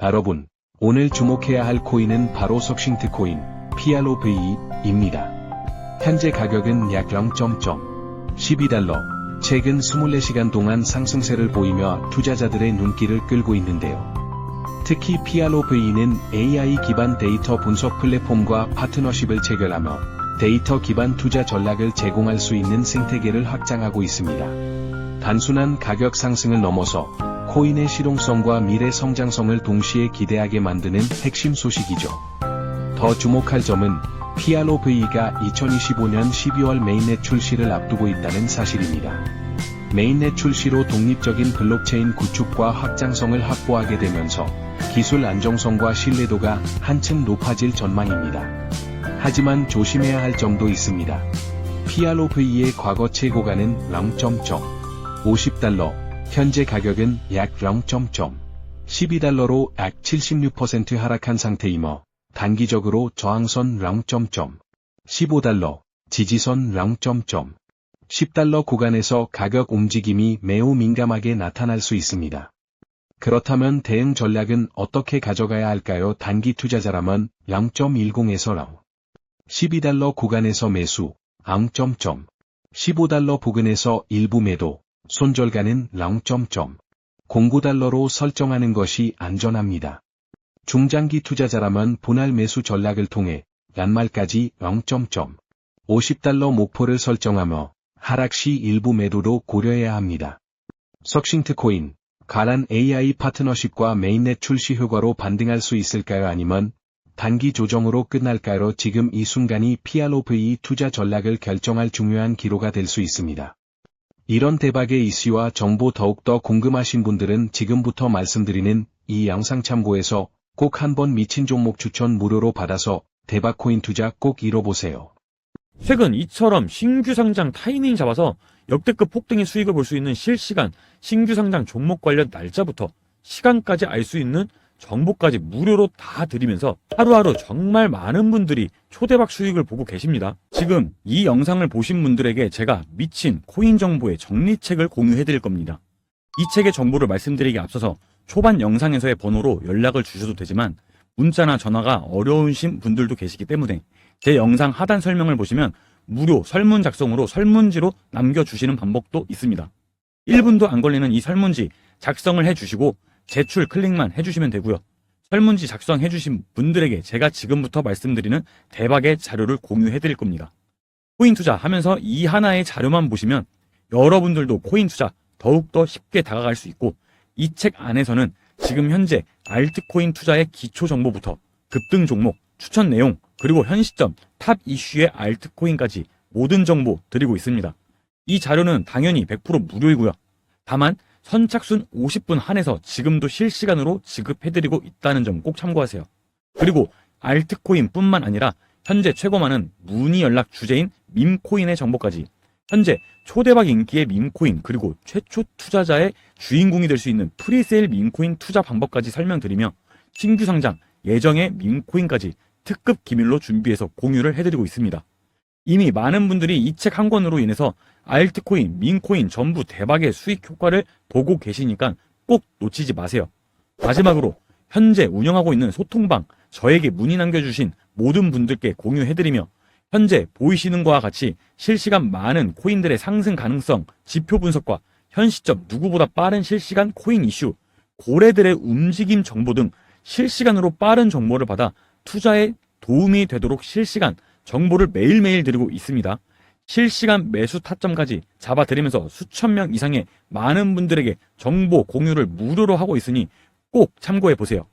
여러분, 오늘 주목해야 할 코인은 바로 석싱트 코인, PROV입니다. 현재 가격은 약 0.12달러, 최근 24시간 동안 상승세를 보이며 투자자들의 눈길을 끌고 있는데요. 특히 PROV는 AI 기반 데이터 분석 플랫폼과 파트너십을 체결하며 데이터 기반 투자 전략을 제공할 수 있는 생태계를 확장하고 있습니다. 단순한 가격 상승을 넘어서 코인의 실용성과 미래 성장성을 동시에 기대하게 만드는 핵심 소식이죠. 더 주목할 점은 PROV가 2025년 12월 메인넷 출시를 앞두고 있다는 사실입니다. 메인넷 출시로 독립적인 블록체인 구축과 확장성을 확보하게 되면서 기술 안정성과 신뢰도가 한층 높아질 전망입니다. 하지만 조심해야 할 점도 있습니다. PROV의 과거 최고가는 0.50달러, 현재 가격은 약 0.12달러로 약 76% 하락한 상태이며 단기적으로 저항선 0.15달러, 지지선 0.10달러 구간에서 가격 움직임이 매우 민감하게 나타날 수 있습니다. 그렇다면 대응 전략은 어떻게 가져가야 할까요? 단기 투자자라면 0.10에서 12달러 구간에서 매수, 0.15달러 부근에서 일부 매도, 손절가는 0.09달러로 설정하는 것이 안전합니다. 중장기 투자자라면 분할 매수 전략을 통해 연말까지 0.50달러 목표를 설정하며 하락 시 일부 매도도 고려해야 합니다. 석싱트 코인, 가란 AI 파트너십과 메인넷 출시 효과로 반등할 수 있을까요? 아니면 단기 조정으로 끝날까요? 지금 이 순간이 PROV 투자 전략을 결정할 중요한 기로가 될 수 있습니다. 이런 대박의 이슈와 정보 더욱더 궁금하신 분들은 지금부터 말씀드리는 이 영상 참고해서 꼭 한번 미친 종목 추천 무료로 받아서 대박 코인 투자 꼭 이뤄보세요. 최근 이처럼 신규 상장 타이밍 잡아서 역대급 폭등의 수익을 볼 수 있는 실시간 신규 상장 종목 관련 날짜부터 시간까지 알 수 있는 정보까지 무료로 다 드리면서 하루하루 정말 많은 분들이 초대박 수익을 보고 계십니다. 지금 이 영상을 보신 분들에게 제가 미친 코인 정보의 정리책을 공유해 드릴 겁니다. 이 책의 정보를 말씀드리기 앞서서 초반 영상에서의 번호로 연락을 주셔도 되지만 문자나 전화가 어려우신 분들도 계시기 때문에 제 영상 하단 설명을 보시면 무료 설문 작성으로 설문지로 남겨주시는 방법도 있습니다. 1분도 안 걸리는 이 설문지 작성을 해주시고 제출 클릭만 해주시면 되고요. 설문지 작성해 주신 분들에게 제가 지금부터 말씀드리는 대박의 자료를 공유해 드릴 겁니다. 코인 투자 하면서 이 하나의 자료만 보시면 여러분들도 코인 투자 더욱더 쉽게 다가갈 수 있고 이 책 안에서는 지금 현재 알트코인 투자의 기초 정보부터 급등 종목, 추천 내용, 그리고 현 시점 탑 이슈의 알트코인까지 모든 정보 드리고 있습니다. 이 자료는 당연히 100% 무료이고요. 다만 선착순 50분 한해서 지금도 실시간으로 지급해드리고 있다는 점 꼭 참고하세요. 그리고 알트코인 뿐만 아니라 현재 최고 많은 문의 연락 주제인 밈코인의 정보까지 현재 초대박 인기의 밈코인 그리고 최초 투자자의 주인공이 될 수 있는 프리세일 밈코인 투자 방법까지 설명드리며 신규 상장 예정의 밈코인까지 특급 기밀로 준비해서 공유를 해드리고 있습니다. 이미 많은 분들이 이 책 한 권으로 인해서 알트코인, 민코인 전부 대박의 수익 효과를 보고 계시니까 꼭 놓치지 마세요. 마지막으로 현재 운영하고 있는 소통방 저에게 문의 남겨주신 모든 분들께 공유해드리며 현재 보이시는 것과 같이 실시간 많은 코인들의 상승 가능성, 지표 분석과 현 시점 누구보다 빠른 실시간 코인 이슈, 고래들의 움직임 정보 등 실시간으로 빠른 정보를 받아 투자에 도움이 되도록 실시간 정보를 매일매일 드리고 있습니다. 실시간 매수 타점까지 잡아드리면서 수천 명 이상의 많은 분들에게 정보 공유를 무료로 하고 있으니 꼭 참고해 보세요.